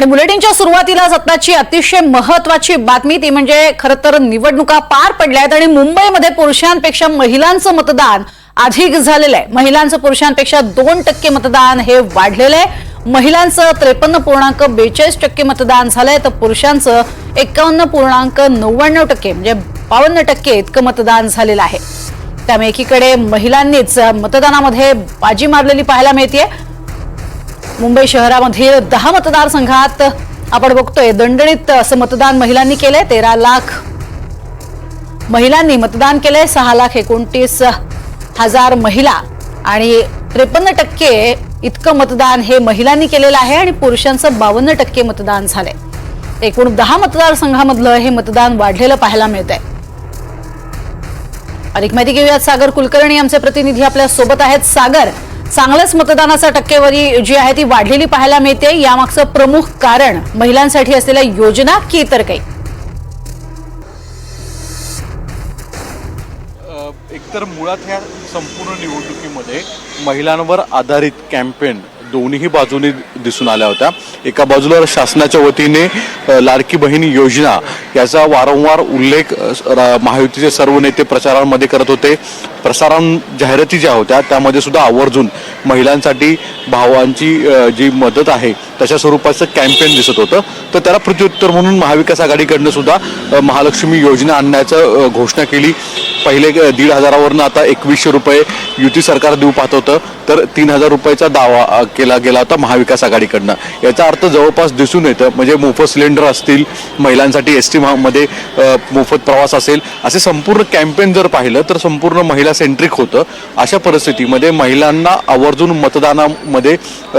आणि बुलेटिनच्या सुरुवातीलाच आताची अतिशय महत्वाची बातमी ती म्हणजे खरं तर निवडणुका पार पडल्या आहेत आणि मुंबईमध्ये पुरुषांपेक्षा महिलांचं मतदान अधिक झालेलं आहे. महिलांचं पुरुषांपेक्षा दोन टक्के मतदान हे वाढलेलं आहे. महिलांचं त्रेपन्न पूर्णांक बेचाळीस टक्के मतदान झालंय. तर पुरुषांचं एकावन्न पूर्णांक नव्याण्णव टक्के म्हणजे बावन्न टक्के इतकं मतदान झालेलं आहे. त्यामुळे एकीकडे महिलांनीच मतदानामध्ये बाजी मारलेली पाहायला मिळतेय. मुंबई शहरामधील दहा मतदारसंघात आपण बघतोय दणदणीत असं मतदान महिलांनी केलंय तेरा लाख महिलांनी मतदान केलंय सहा लाख एकोणतीस हजार महिला. आणि त्रेपन्न टक्के इतकं मतदान हे महिलांनी केलेलं आहे आणि पुरुषांचं बावन्न टक्के मतदान झालंय. एकूण दहा मतदारसंघामधलं हे मतदान वाढलेलं पाहायला मिळतंय. अधिक माहिती घेऊयात सागर कुलकर्णी आमचे प्रतिनिधी आपल्यासोबत आहेत. सागर चांगलंच मतदानाचा टक्केवारी जी आहे ती वाढलेली पाहायला मिळते. यामागचं प्रमुख कारण महिलांसाठी असलेल्या योजना की इतर काही? एकतर मुळात ह्या संपूर्ण निवडणुकीमध्ये महिलांवर आधारित कॅम्पेन दोन्ही बाजूनी दिसून आल्या होत्या. एका बाजूला शासनाच्या वतीने लाडकी बहीण योजना याचा वारंवार उल्लेख महायुतीचे सर्व नेते प्रचारांमध्ये करत होते. प्रसारण जाहिराती ज्या होत्या त्यामध्ये सुद्धा आवर्जून महिलांसाठी भावांची जी मदत आहे तशा स्वरूपाचं कॅम्पेन दिसत होतं. तर त्याला प्रत्युत्तर म्हणून महाविकास आघाडीकडनं सुद्धा महालक्ष्मी योजना आणण्याचं घोषणा केली. पहिले दीड हजारावरनं आता एकवीसशे रुपये युती सरकार देऊ पाहत होतं. तर तीन हजार रुपयाचा दावा केला गेला होता महाविकास आघाडीकडनं. याचा अर्थ जवळपास दिसून येतं म्हणजे मोफत सिलेंडर असतील महिलांसाठी एस टी मध्ये मोफत प्रवास असेल असे संपूर्ण कॅम्पेन जर पाहिलं तर संपूर्ण महिला सेंट्रिक होतं. अशा परिस्थितीमध्ये महिलांना आवर्जून मतदानामध्ये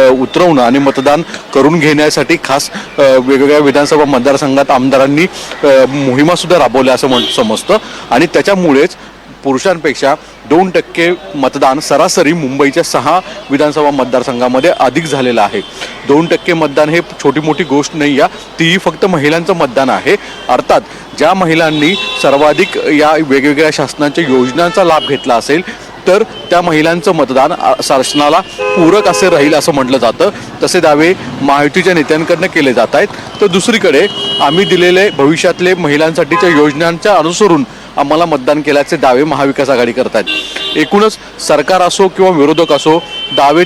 उतरवणं आणि मतदान करून घेण्यासाठी खास वेगवेगळ्या विधानसभा मतदारसंघात आमदारांनी मोहिमासुद्धा राबवल्या असं म्हण समजतं. आणि त्याच्यामुळेच पुरुषांपेक्षा दोन टक्के मतदान सरासरी मुंबईच्या सहा विधानसभा मतदारसंघामध्ये अधिक झालेलं आहे. दोन टक्के मतदान हे छोटी मोठी गोष्ट नाही या तीही फक्त महिलांचं मतदान आहे. अर्थात ज्या महिलांनी सर्वाधिक या वेगवेगळ्या शासनाच्या योजनांचा लाभ घेतला असेल तर त्या महिलांचं मतदान शासनाला पूरक असे राहील असं म्हटलं जातं. तसे दावे महायुतीच्या नेत्यांकडनं केले जात आहेत. तर दुसरीकडे आम्ही दिलेले भविष्यातले महिलांसाठीच्या योजनांच्या अनुसरून आम्हाला मतदान केल्याचे दावे महाविकास आघाडी करत आहेत एकूणच सरकार असो किंवा विरोधक असो दावे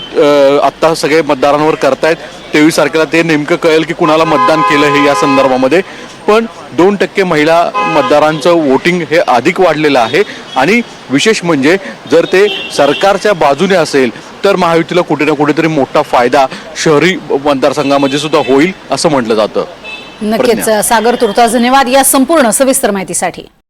आत्ता सगळे मतदारांवर करतायत. तेवीस तारखेला ते नेमकं कळेल की कुणाला मतदान केलं हे या संदर्भामध्ये. पण दोन टक्के महिला मतदारांचं वोटिंग हे अधिक वाढलेलं आहे. आणि विशेष म्हणजे जर ते सरकारच्या बाजूने असेल तर महायुतीला कुठे ना कुठेतरी मोठा फायदा शहरी मतदारसंघामध्ये सुद्धा होईल असं म्हटलं जातं. नक्कीच. सागर तुर्तास धन्यवाद या संपूर्ण सविस्तर माहितीसाठी.